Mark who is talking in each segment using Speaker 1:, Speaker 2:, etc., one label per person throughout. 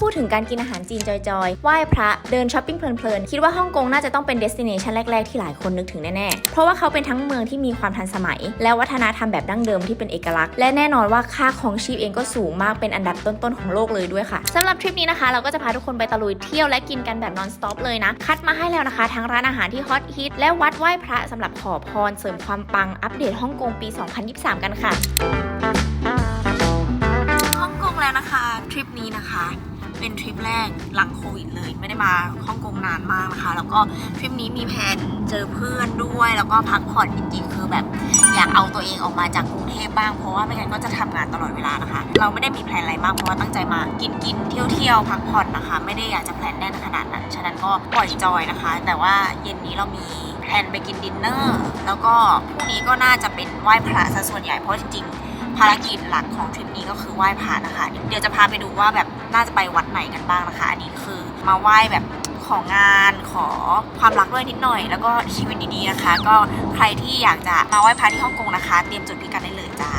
Speaker 1: พูดถึงการกินอาหารจีนจอยๆ ไหว้พระ เดินช้อปปิ้งเพลินๆ คิดว่าฮ่องกงน่าจะต้องเป็นเดสติเนชันแรก ๆ ที่หลายคนนึกถึงแน่ๆ เพราะว่าเขาเป็นทั้งเมืองที่มีความทันสมัย และวัฒนธรรมแบบดั้งเดิมที่เป็นเอกลักษณ์ และแน่นอนว่าค่าของชีพเองก็สูงมากเป็นอันดับต้นๆของโลกเลยด้วยค่ะสำหรับทริปนี้นะคะ เราก็จะพาทุกคนไปตะลุยเที่ยวและกินกันแบบนอนสต็อปเลยนะ คัดมาให้แล้วนะคะทั้งร้านอาหารที่ฮอตฮิตและวัดไหว้พระสำหรับขอพรเสริมความปังอัปเดตฮ่องกงปี 2023 กันค่ะ ฮ่องกงแล้วนะคะทริปนี้นะคะ เป็นทริปแรกหลังโควิดเลย ไม่ได้มาฮ่องกงนานมากนะคะ แล้วก็ทริปนี้มีแผนเจอเพื่อนด้วย แล้วก็พักผ่อนจริงๆ คือแบบอยากเอาตัวเองออกมาจากกรุงเทพบ้าง เพราะว่าไม่งั้นก็จะทำงานตลอดเวลานะคะ เราไม่ได้มีแผนอะไรมากเพราะว่าตั้งใจมากินกินเที่ยวเที่ยวพักผ่อนนะคะ ไม่ได้อยากจะแพลนแน่นขนาดนั้น ฉะนั้นก็ปล่อยจอยนะคะ แต่ว่าเย็นนี้เรามีแพลนไปกินดินเนอร์ แล้วก็พรุ่งนี้ก็น่าจะเป็นไหว้พระซะส่วนใหญ่ เพราะจริงๆ ภารกิจหลักของทริปนี้ก็คือไหว้พระนะคะ เดี๋ยวจะพาไปดูว่าแบบน่าจะไปวัดไหนกันบ้างนะคะ อันนี้คือมาไหว้แบบของานขอความรักด้วยนิดหน่อย แล้วก็ชีวิตดีๆนะคะ ก็ใครที่อยากจะมาไหว้พระที่ฮ่องกงนะคะ เตรียมจุดพิกัดได้เลยจ้า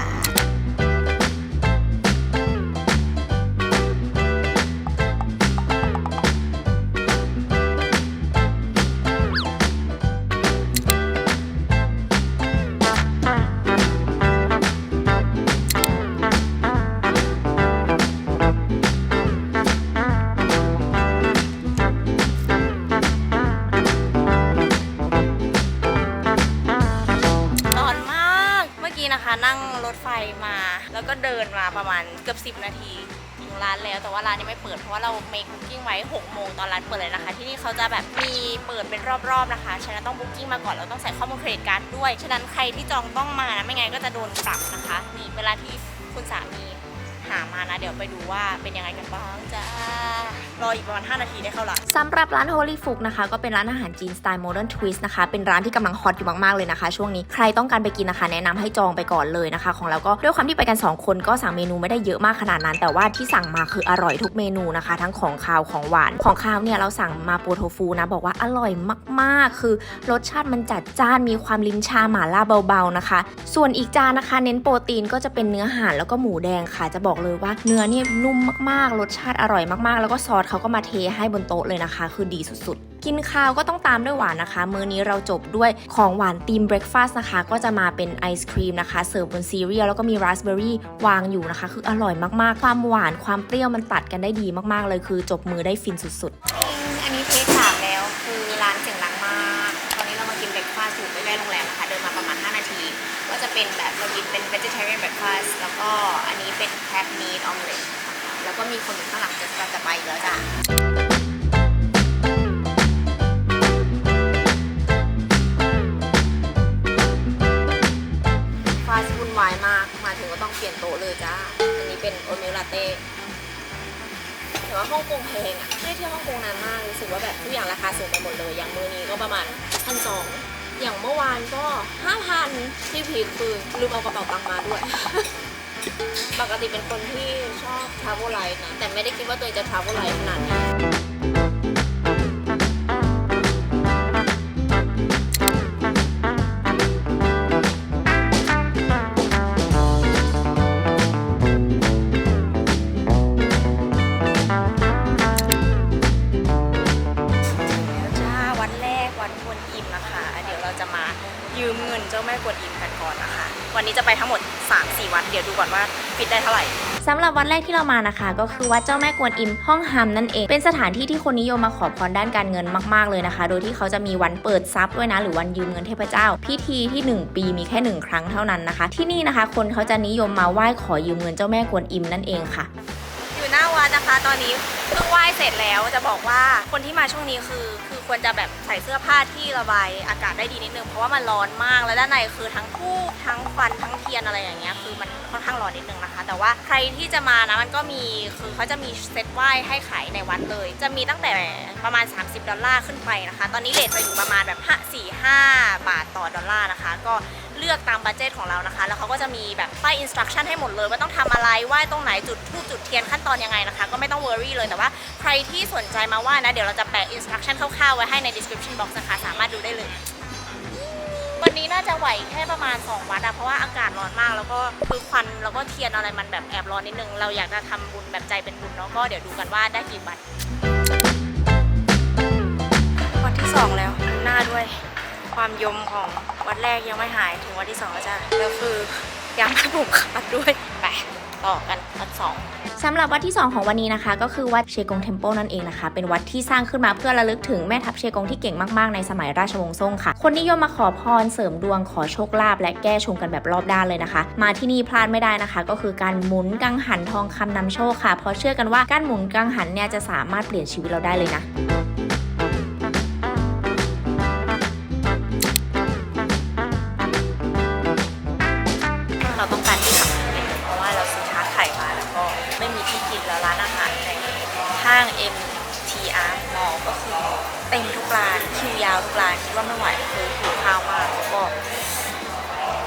Speaker 1: ประมาณเกือบ 10 นาทีถึงร้านแล้วแต่ว่าร้านยังไม่เปิดเพราะว่าเราเมคบุ๊กิ้งไว้6โมงตอนร้านเปิดเลยนะคะ ที่นี่เขาจะแบบมีเปิดเป็นรอบๆนะคะฉะนั้นต้องบุ๊กิ้งมาก่อนแล้วต้องใส่ข้อมูลเครดิตการ์ดด้วยฉะนั้นใครที่จองต้องมานะไม่งั้นก็จะโดนปรับนะคะนี่เวลาที่คุณสามี หามานะ เดี๋ยวไปดูว่าเป็นยังไงกันบ้างจ้ารออีกประมาณ 5 นาทีได้เข้าร้านสำหรับร้าน Holy f o o นะคะ ก็เป็นร้านอาหารจีนสไตล์ Modern Twist นะคะ เป็นร้านที่กำลังฮอตอยู่มาก ๆ เลยนะคะ ช่วงนี้ใครต้องการไปกินนะคะ แนะนำให้จองไปก่อนเลยนะคะ ของเราก็ด้วยความที่ไปกัน 2 คนก็สั่งเมนูไม่ได้เยอะมากขนาดนั้น แต่ว่าที่สั่งมาคืออร่อยทุกเมนูนะคะ ทั้งของคาวของหวานของคาวเนี่ยเราสั่งมาโปโทฟูนะบอกว่าอร่อยมากๆ คือรสชาติมันจัดจ้านมีความลิ้นชาหม่าล่าเบาๆนะคะ ส่วนอีกจานนะคะ เน้นโปรตีนก็จะเป็นเนื้อห่านแล้วก็หมูแดงค่ะจะบอกอกเลยว่าเนื้อเนี่ยนุ่มมากๆ รสชาติอร่อยมากๆ แล้วก็ซอสเขาก็มาเทให้บนโต๊ะเลยนะคะ คือดีสุดๆ กินข้าวก็ต้องตามด้วยหวานนะคะ มื้อนี้เราจบด้วยของหวานทีมเบรคฟาสต์นะคะ ก็จะมาเป็นไอศครีมนะคะ เสิร์ฟบนซีเรียลแล้วก็มีราสเบอร์รี่วางอยู่นะคะ คืออร่อยมากๆ ความหวานความเปรี้ยวมันตัดกันได้ดีมากๆ เลยคือจบมือได้ฟินสุดๆ vegetarian breakfast แล้วก็อันนี้เป็น crab meat omelette นะคะแล้วก็มีคนอยู่ข้างหลังจะจะไปอีกแล้วจ้ะฟาสวุ่นวายมาก มาถึงก็ต้องเปลี่ยนโต๊ะเลยจ้า อันนี้เป็นโอเมลาเต้แต่ว่าฮ่องกงแพงอะ ไม่เที่ยวฮ่องกงนานมาก รู้สึกว่าแบบทุกอย่างราคาสูงไปหมดเลย อย่างมือนี้ก็ประมาณพันสอง อย่างเมื่อวานก็ห้าพันที่พีคคือลืมเอากระเป๋าตังค์มาด้วย ปกติเป็นคนที่ชอบ travel light นะ แต่ไม่ได้คิดว่าตัวเองจะ travel light ขนาดนี้ กวนอิมกันก่อนนะคะ วันนี้จะไปทั้งหมด 3-4 วันเดี๋ยวดูก่อนว่าฟิตได้เท่าไหร่สำหรับวันแรกที่เรามานะคะ ก็คือวัดเจ้าแม่กวนอิมห้องฮัมนั่นเอง เป็นสถานที่ที่คนนิยมมาขอพรด้านการเงินมากๆเลยนะคะ โดยที่เขาจะมีวันเปิดทรัพย์ด้วยนะ หรือวันยืมเงินเทพเจ้า พิธีที่ 1 ปีมีแค่ 1 ครั้งเท่านั้นนะคะ ที่นี่นะคะ คนเขาจะนิยมมาไหว้ขอยืมเงินเจ้าแม่กวนอิมนั่นเองค่ะ อยู่หน้าวัดนะคะ ตอนนี้เพิ่งไหว้เสร็จแล้วจะบอกว่าคนที่มาช่วงนี้คือ คือควรจะแบบใส่เสื้อผ้าที่ระบายอากาศได้ดีนิดนึงเพราะว่ามันร้อนมากแล้วด้านในคือทั้งทูบทั้งควันทั้งเทียนอะไรอย่างเงี้ยคือมันค่อนข้างร้อนนิดนึงนะคะ แต่ว่าใครที่จะมานะมันก็มีคือเขาจะมีเซตไหว้ให้ขายในวัดเลย จะมีตั้งแต่ประมาณ 30 ดอลลาร์ขึ้นไปนะคะ ตอนนี้เลทจะอยู่ประมาณแบบ5 4 5บาทต่อดอลลาร์นะคะ ก็ เลือกตามบัตเจตของเรานะคะ แล้วเขาก็จะมีแบบป้ายอินสตรั c ชั่นให้หมดเลย ว่าต้องทำอะไรไหว้ตรงไหนจุดทูบจุดเทียนขั้นตอนยังไงนะคะ ก็ไม่ต้องเวอรี่เลยแต่ว่าใครที่สนใจมาไหว้นะ เดี๋ยวเราจะแปะอินสตรั c ชั่นคร่าวๆไว้ให้ใน description box นะคะ สามารถดูได้เลย วันนี้น่าจะไหวแค่ประมาณ 2 วัดอะเพราะว่าอากาศร้อนมากแล้วก็คือควันแล้วก็เทียนอะไรมันแบบแอบร้อนนิดนึงเราอยากจะทำบุญแบบใจเป็นบุญเนาะก็เดี๋ยวดูกันว่าได้กี่วัดวัดที่ 2 แล้วหน้าด้วย ความยมของวัดแรกยังไม่หายถึงวัดที่2แล้วจ้ะแล้วคือยังไม่ผูกขาดด้วยไปต่อกันวัดสอง
Speaker 2: สำหรับวัดที่ 2 ของวันนี้นะคะ ก็คือวัดเชกงเทมเปิลนั่นเองนะคะ เป็นวัดที่สร้างขึ้นมาเพื่อระลึกถึงแม่ทัพเชกงที่เก่งมาก ๆ ในสมัยราชวงศ์ซ่งค่ะ คนนิยมมาขอพรเสริมดวงขอโชคลาภและแก้ชงกันแบบรอบด้านเลยนะคะ มาที่นี่พลาดไม่ได้นะคะ ก็คือการหมุนกังหันทองคำนำโชคค่ะเพราะเชื่อกันว่าการหมุนกังหันเนี่ยจะสามารถเปลี่ยนชีวิตเราได้เลยนะ
Speaker 1: ว่าไม่ไหวคือหิวข้าวมากแล้วก็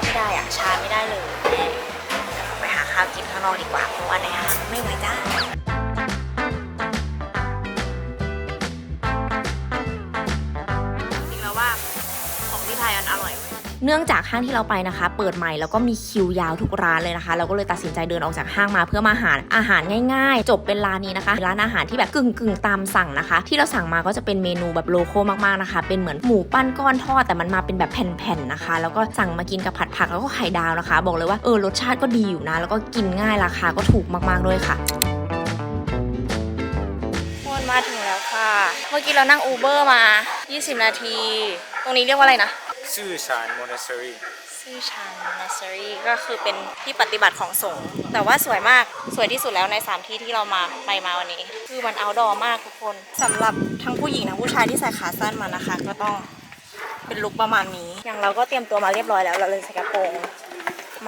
Speaker 1: ไม่ได้อะชาไม่ได้เลยไปหาข้าวกินข้างนอกดีกว่าเพราะว่าในห้างไม่ไหวจ้า เนื่
Speaker 2: องจากห้างที่เราไปนะคะ เปิดใหม่แล้วก็มีคิวยาวทุกร้านเลยนะคะ เราก็เลยตัดสินใจเดินออกจากห้างมาเพื่อมาหาอาหารง่าย ๆ จบเป็นร้านนี้นะคะร้านอาหารที่แบบกึ่งกึ่งๆตามสั่งนะคะ ที่เราสั่งมาก็จะเป็นเมนูแบบโลโก้มากๆนะคะ เป็นเหมือนหมูปั้นก้อนทอดแต่มันมาเป็นแบบแผ่นๆนะคะ แล้วก็สั่งมากินกับผัดผักแล้วก็ไข่ดาวนะคะ บอกเลยว่าเออรสชาติก็ดีอยู่นะ แล้วก็กินง่ายราคาก็ถูกมากๆด้วยค่ะ
Speaker 1: วนมาถึงแล้วค่ะ เมื่อกี้เรานั่งอูเบอร์มา 20 นาที ตรงนี้เรียกว่าอะไรนะ
Speaker 3: ซื่อชานมอเนสเซอรี่
Speaker 1: ซื่อชังนัสเซอรี่ก็คือเป็นที่ปฏิบัติของสงฆ์แต่ว่าสวยมากสวยที่สุดแล้วใน3ที่ที่เรามาไปมาวันนี้ คือมันเอาดอมากทุกคนสำหรับทั้งผู้หญิงทั้งผู้ชายที่ใส่ขาสั้นมานะคะ ก็ต้องเป็นลุคประมาณนี้ อย่างเราก็เตรียมตัวมาเรียบร้อยแล้วเราเลยใส่กระโปรง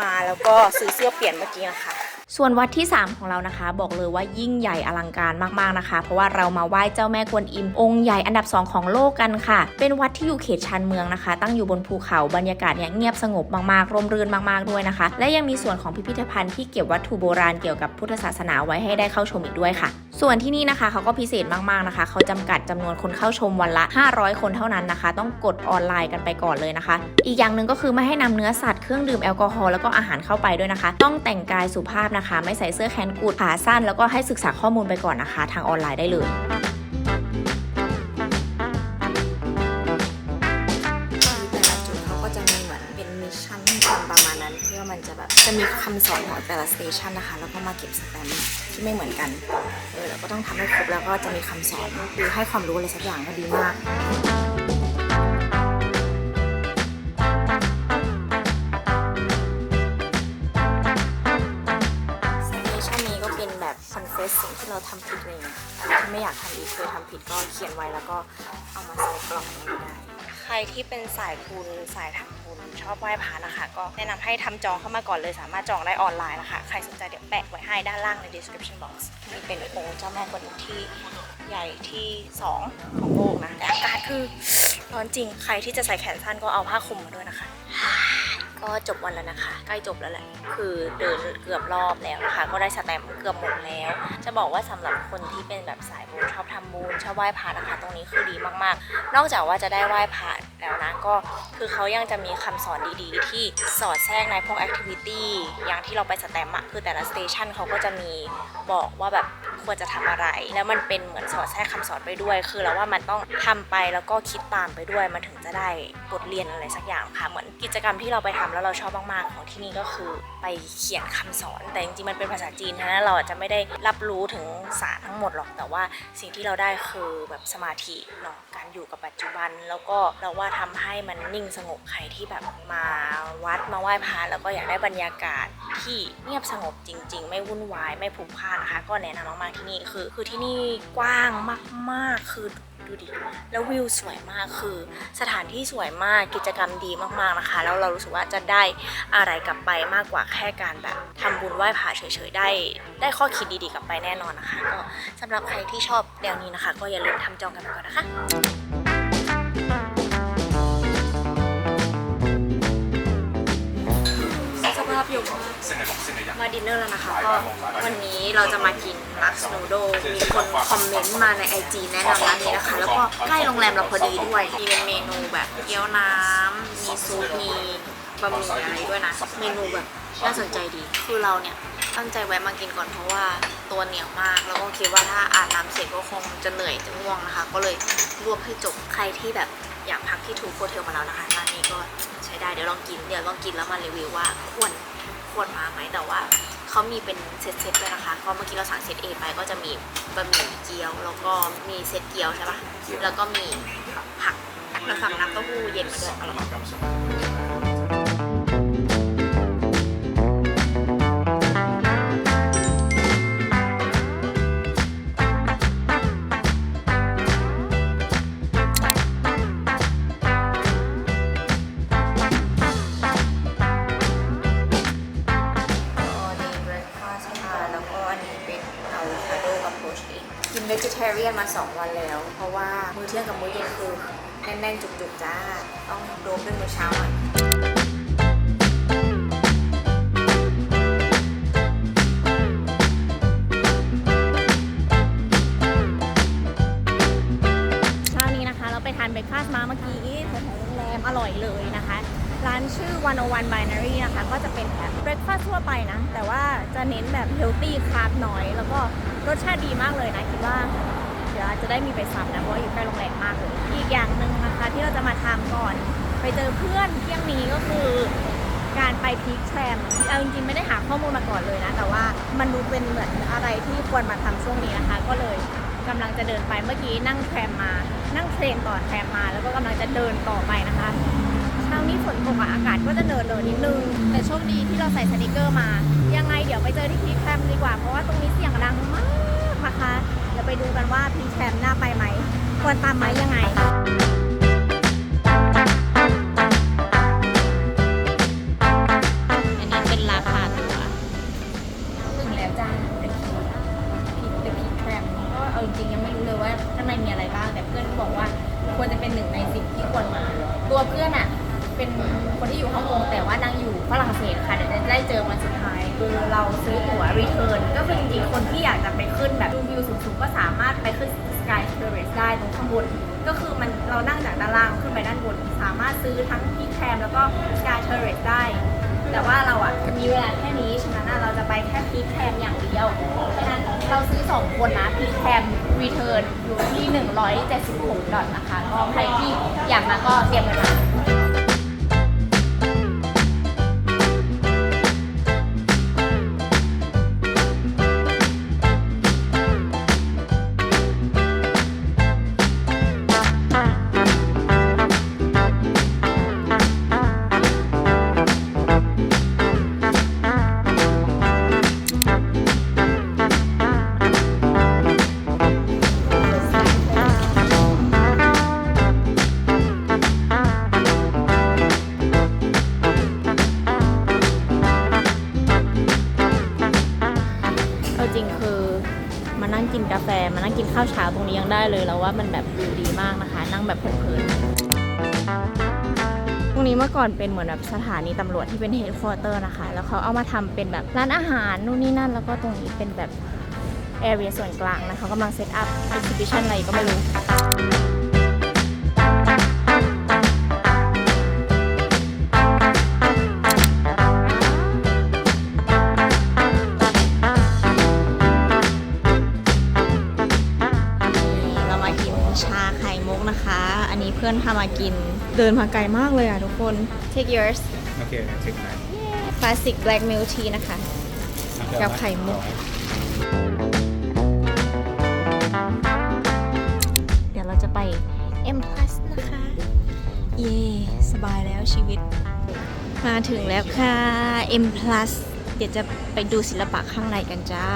Speaker 1: มาแล้วก็ซื้อเสื้อเปลี่ยนเมื่อกี้นะคะ
Speaker 2: ส่วนวัดที่ 3 ของเรานะคะ บอกเลยว่ายิ่งใหญ่อลังการมากๆนะคะ เพราะว่าเรามาไหว้เจ้าแม่กวนอิมองค์ใหญ่อันดับ 2 ของโลกกันค่ะ เป็นวัดที่อยู่เขตชานเมืองนะคะ ตั้งอยู่บนภูเขาบรรยากาศเนี่ยเงียบสงบมากๆร่มรื่นมากๆด้วยนะคะ และยังมีส่วนของพิพิธภัณฑ์ที่เก็บวัตถุโบราณเกี่ยวกับพุทธศาสนาไว้ให้ได้เข้าชมอีกด้วยค่ะ ส่วนที่นี่นะคะเขาก็พิเศษมากๆนะคะ เขาจำกัดจำนวนคนเข้าชมวันละ 500 คนเท่านั้นนะคะ ต้องกดออนไลน์กันไปก่อนเลยนะคะ อีกอย่างหนึ่งก็คือไม่ให้นำเนื้อสัตว์เครื่องดื่มแอลกอฮอล์แล้วก็อาหารเข้าไปด้วยนะคะ ต้องแต่งกายสุภาพนะคะ ไม่ใส่เสื้อแขนกุดขาสั้น แล้วก็ให้ศึกษาข้อมูลไปก่อนนะคะ ทางออนไลน์ได้เลย
Speaker 1: แต่ละจุดเขาก็จะมีเหมือนเป็นมิชชั่นให้ทำประมาณนั้นเพื่อมันจะแบบจะมีคำสอนของแต่ละสเตชันนะคะ แล้วก็มาเก็บสแตมป์ที่ไม่เหมือนกัน เออเราก็ต้องทำให้ครบแล้วก็จะมีคำสอนคือให้ความรู้อะไรสักอย่างก็ดีมาก เราทำผิดอะไรอย่างเงี้ยอะไรที่ไม่อยากทำอีกเคยทำผิดก็เขียนไว้แล้วก็เอามาใส่กล่องนี้ได้ใครที่เป็นสายบุญสายทำบุญชอบไหว้พระนะคะ ก็แนะนำให้ทำจองเข้ามาก่อนเลยสามารถจองได้ออนไลน์นะคะ ใครสนใจเดี๋ยวแปะไว้ให้ด้านล่างใน description box นี่เป็นองค์เจ้าแม่กวนอิมที่ใหญ่ที่ 2 ของโลกนะแต่อากาศคือร้อนจริงใครที่จะใส่แขนสั้นก็เอาผ้าคลุมมาด้วยนะคะ ก็จบวันแล้วนะคะ ใกล้จบแล้วแหละ คือเดินเกือบรอบแล้วนะคะ ก็ได้สแตมป์เกือบหมดแล้ว จะบอกว่าสำหรับคนที่เป็นแบบสายบุญชอบทำบุญชอบไหว้พระนะคะ ตรงนี้คือดีมากๆ นอกจากว่าจะได้ไหว้พระแล้วนะ ก็คือเขายังจะมีคำสอนดีๆ ที่สอดแทรกในพวกแอคทิวิตี้อย่างที่เราไปสแตมป์อะคือแต่ละสเตชันเขาก็จะมีบอกว่าแบบ ควรจะทำอะไร แล้วมันเป็นเหมือนสอดแทรกคำสอนไปด้วย คือเราว่ามันต้องทำไปแล้วก็คิดตามไปด้วย มันถึงจะได้บทเรียนอะไรสักอย่างค่ะ เหมือนกิจกรรมที่เราไปทำแล้วเราชอบมากๆของที่นี่ก็คือไปเขียนคำสอน แต่จริงๆมันเป็นภาษาจีนฉะเราอาจจะไม่ได้รับรู้ถึงสารทั้งหมดหรอก แต่ว่าสิ่งที่เราได้คือแบบสมาธิเนาะ การอยู่กับปัจจุบัน แล้วก็เราว่าทำให้มันนิ่งสงบใครที่แบบมาวัดมาไหว้พระแล้วก็อยากได้บรรยากาศที่เงียบสงบจริง ๆ ไม่วุ่นวายไม่ผุกพล่านนะคะ ก็แนะนำมากๆที่นี่คือ คือที่นี่กว้างมาก ๆ คือดูดิ แล้ววิวสวยมาก คือสถานที่สวยมาก กิจกรรมดีมากๆนะคะ แล้วเรารู้สึกว่าจะได้อะไรกลับไปมากกว่าแค่การแบบทำบุญไหว้พระเฉยๆ ได้ ได้ข้อคิดดีๆ กลับไปแน่นอนนะคะ ก็สำหรับใครที่ชอบแนวนี้นะคะ ก็อย่าลืมทำจองกันไปก่อนนะคะ
Speaker 2: มาดินเนอร์แล้วนะคะก็วันนี้เราจะมากินลักสโนโดมีคนคอมเมนต์มาในไอจีแนะนำร้านนี้นะคะ แล้วก็ใกล้โรงแรมเราพอดีด้วยมีเป็นเมนูแบบเกี๊ยวน้ำมีซุปมีบะหมี่อะไรด้วยนะเมนูแบบน่าสนใจดีคือเราเนี่ยตั้งใจแวะมากินก่อนเพราะว่าตัวเหนียวมาก แล้วก็คิดว่าถ้าอาบน้ำเสร็จก็คงจะเหนื่อยจะง่วงนะคะ ก็เลยรวบให้จบใครที่แบบอยากพักที่ทูโ o เทลมาแล้วนะคะร้านนี้ก็ใช้ได้เดี๋ยวลองกินเดี๋ยวลองกินแล้วมารีวิวว่าควร ควรมาไหมแต่ว่าเขามีเป็นเซตเซตๆด้วยนะคะก็เมื่อกี้เราสั่งเซต A ไปก็จะมีบะหมี่เกี๊ยว แล้วก็มีเซตเกี๊ยวใช่ปะแล้วก็มีผักแล้วสั่งน้ำเต้าหู้เย็นมาด้วยอร่อย เวจิเทเรียนมา 2 วันแล้ว เพราะว่ามื้อเที่ยงกับมื้อเย็นคือแน่นๆ จุกๆ จ้า ต้องโดมด้วยมื้อเช้าหน่อย
Speaker 1: เช้านี้นะคะเราไปทานเบรคฟาสต์มาเมื่อกี้แถวโรงแรมอร่อยเลยนะคะ ร้านชื่อ 101 Binary นะคะ ก็จะเป็นแบบเบรคฟาสต์ทั่วไปนะ แต่ว่า จะเน้นแบบเฮลตี้คาร์บน้อย แล้วก็รสชาติดีมากเลยนะคิดว่า เดี๋ยวจะได้มีไปซ้ำนะเพราะอยู่ใกล้โรงแรมมากเลย อีกอย่างหนึ่งนะคะที่เราจะมาทำก่อน ไปเจอเพื่อนเที่ยงนี้ก็คือการไปพีคแทรมเอาจริงๆไม่ได้หาข้อมูลมาก่อนเลยนะ แต่ว่ามันดูเป็นเหมือนอะไรที่ควรมาทำช่วงนี้นะคะ ก็เลยกำลังจะเดินไปเมื่อกี้นั่งแทรมมา นั่งเทรนต่อแทรมมา แล้วก็กำลังจะเดินต่อไปนะคะเช้านี้ฝนตกอะอากาศก็จะเดินเดินนิดนึง แต่โชคดีที่เราใส่สนิเกอร์มายัง ดี๋ยวไปเจอที่พีคแทรมดีกว่า เพราะว่าตรงนี้เสียงดังมากนะคะเดี๋ยวไปดูกันว่าพีคแทรมน่าไปไหม ควรตามไหมยังไง
Speaker 2: อันนี้เป็นราคาตัว
Speaker 1: ถึงแล้วจ้าเป็นพีพีเป็นพีแครมก็เอาจริงๆยังไม่รู้เลยว่าข้างในมีอะไรบ้าง แต่เพื่อนบอกว่าควรจะเป็นหนึ่งในสิบที่ควรมา ตัวเพื่อนอะ เป็นคนที่อยู่ฮ่องกงแต่ว่านั่งอยู่ฝรั่งเศสค่ะ เราซื้อตั๋วรีเทิร์นก็คือจริงๆคนที่อยากจะไปขึ้นแบบดูวิวสูงๆก็สามารถไปขึ้น Sky Terrace ได้ตรงข้างบนก็คือมันเรานั่งจากด้านล่างขึ้นไปด้านบน สามารถซื้อทั้งพีแคมแล้วก็ Sky Terrace ได้ แต่ว่าเราอะมีเวลาแค่นี้ฉะนั้นเราจะไปแค่พีคแคมอย่างเดียวฉะนั้นเราซื้อ 2 คนนะพีคแคมรีเทิร์นอยู่ที่ 176 ดอลนะคะก็ใครที่อยากมาก็เตรียมเงินมา จริงคือมานั่งกินกาแฟมานั่งกินข้าวเช้าตรงนี้ยังได้เลยแล้วว่ามันแบบดูดีมากนะคะ นั่งแบบเพลินตรงนี้เมื่อก่อนเป็นเหมือนแบบสถานีตำรวจที่เป็นเฮดค q u เตอร์นะคะ แล้วเขาเอามาทำเป็นแบบร้านอาหารนู่นนี่นั่น แล้วก็ตรงนี้เป็นแบบแอเรียส่วนกลางนะเขากำลังเซตอัพ e อ h i b i t i o n อะไรก็ไม่รู้ามากิน เดินมาไกลมากเลยอะทุกคน take yours
Speaker 3: Okay, take mine.
Speaker 1: classic black milk tea นะคะ กับไข่มุก เดี๋ยวเราจะไป M plus นะคะ เย่สบายแล้วชีวิต มาถึงแล้วค่ะ M plus เดี๋ยวจะไปดูศิลปะข้างในกันจ้า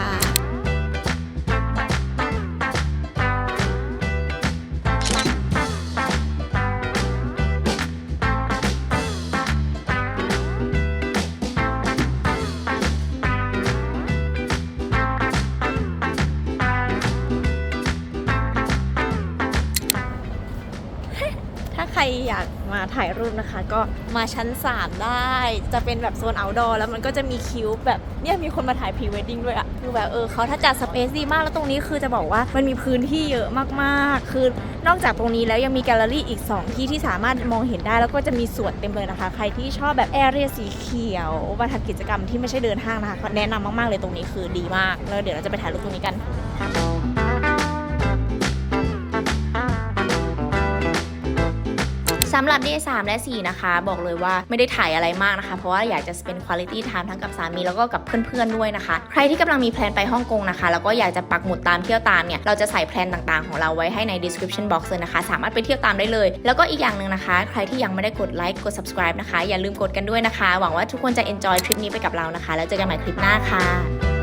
Speaker 1: มาถ่ายรูปนะคะ ก็มาชั้น 3 ได้ จะเป็นแบบโซน outdoor แล้วมันก็จะมีคิวแบบเนี่ยมีคนมาถ่ายพรีเวดดิ้งด้วยอะคือแบบเออเขาถ้าจัดสเปซดีมากแล้วตรงนี้คือจะบอกว่ามันมีพื้นที่เยอะมากๆ คือนอกจากตรงนี้แล้วยังมีแกลเลอรี่อีก 2 ที่ที่สามารถมองเห็นได้แล้วก็จะมีสวนเต็มเลยนะคะ ใครที่ชอบแบบแอเรียสีเขียวมาทำกิจกรรมที่ไม่ใช่เดินห้างนะคะแนะนำมากๆเลยตรงนี้คือดีมากแล้วเดี๋ยวเราจะไปถ่ายรูปตรงนี้กัน
Speaker 2: สำหรับ day 3และ 4 นะคะ บอกเลยว่าไม่ได้ถ่ายอะไรมากนะคะ เพราะว่าอยากจะ spend quality time ทั้งกับสามีแล้วก็กับเพื่อนๆด้วยนะคะ ใครที่กำลังมีแพลนไปฮ่องกงนะคะ แล้วก็อยากจะปักหมุดตามเที่ยวตามเนี่ย เราจะใส่แพลนต่างๆของเราไว้ให้ใน description box เลยนะคะ สามารถไปเที่ยวตามได้เลย แล้วก็อีกอย่างหนึ่งนะคะ ใครที่ยังไม่ได้กดไลค์กด subscribe นะคะ อย่าลืมกดกันด้วยนะคะ หวังว่าทุกคนจะ enjoy ทริปนี้ไปกับเรานะคะ แล้วเจอกันใหม่คลิปหน้าค่ะ